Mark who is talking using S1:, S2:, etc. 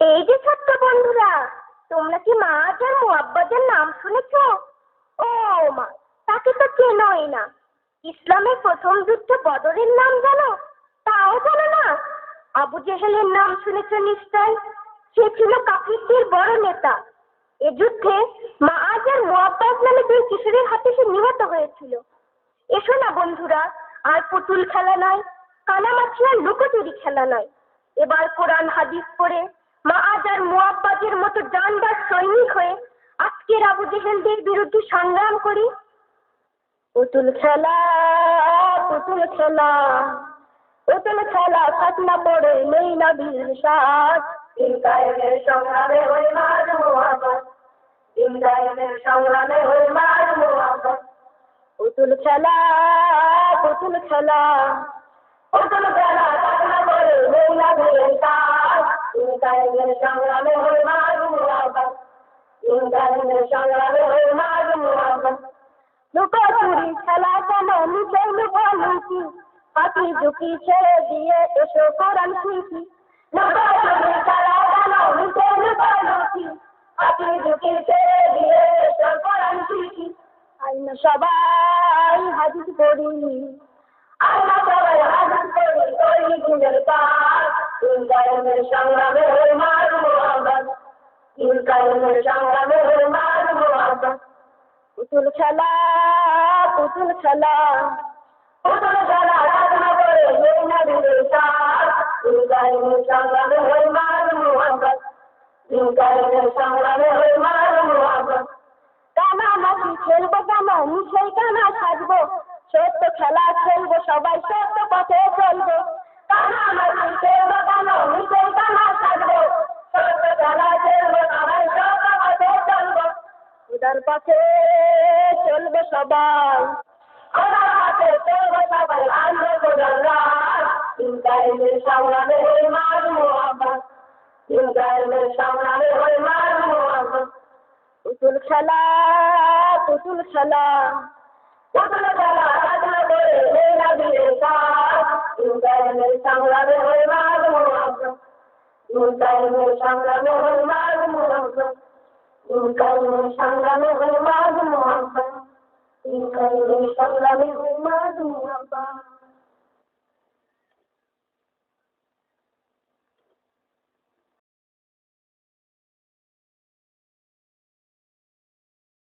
S1: এই যে ছোট্ট বন্ধুরা, তোমরা কি মাছ আর মোয়াব্বাদের নাম শুনেছ? ও মা, তাকে তো চেনোই না। ইসলামের প্রথম যুদ্ধ বদরের নাম জানো? তাও জানো না? আবু জেহেলের নাম শুনেছ নিশ্চয়? সে ছিল কাফিরদের বড় নেতা। এ যুদ্ধে মাআজ আর মোয়াব্বাদ নামে দুই কিশোরের হাতে সে নিহত হয়েছিল। এসো না বন্ধুরা, আর পুতুল খেলা নয়, কানামাছি আর লুকোচুরি খেলা নয়। এবার কোরআন হাদিস পড়ে মাআজ আর মুয়াব্বাদের মতো জানবার সৈনিক হয়ে আজকের আবু জেহেলদের বিরুদ্ধে সংগ্রাম করি। পুতুল খেলা পুতুল খেলা পুতুল খেলা খাতনা পড়ে নেই না বীর সংগ্রামে ইন্দায়ের সংগ্রামে মুহাম্মদ পুতুল খেলা পুতুল খেলা পুতুল খেলা খাতনা পড়ে নেই না বীর লুকোচুরি খেলা কেন নিচে লুকোলুকি পাখি ঝুঁকি ছেড়ে দিয়ে এসো কোরআন শিখি লুকোচুরি খেলা কেন নিচে লুকোলুকি পাখি ঝুঁকি ছেড়ে দিয়ে এসো কোরআন শিখি আইনা সবাই হাজির করি আইনা সবাই হাজির করি করি দিনের কাজ ইনকাইমের সংগ্রামে পুতুল খেলা পুতুল খেলা। পুতুল খেলা রাজনা করে নেই না দিলে সার ইনকাইমের সংগ্রামে মার মোহাম্মদ ইনকাইমের সংগ্রামে মার মোহাম্মদ কানা নাকি খেলব কানা? কানা সাজবো। সত্য খেলা খেলব সবাই পথে চলবে সবাই। খোদার পথে চলবে সবাই। আনবে খোদার রাত ইনকাইমের সংগ্রামে হয়ে মার মোহাম্মদ ইনকাইমের সংগ্রামে হয়ে মার মোহাম্মদ পুতুল খেলা পুতুল খেলা। পুতুল খেলা রাজনা করে মেলা দিয়ে কাজ ইনকাইমের সংগ্রামে হয়ে মার মোহাম্মদ মার মোহাম্মদ ইনকাইমের সংগ্রামে মার মোহাম্মদ সংগ্রামে মার মোহাম্মদ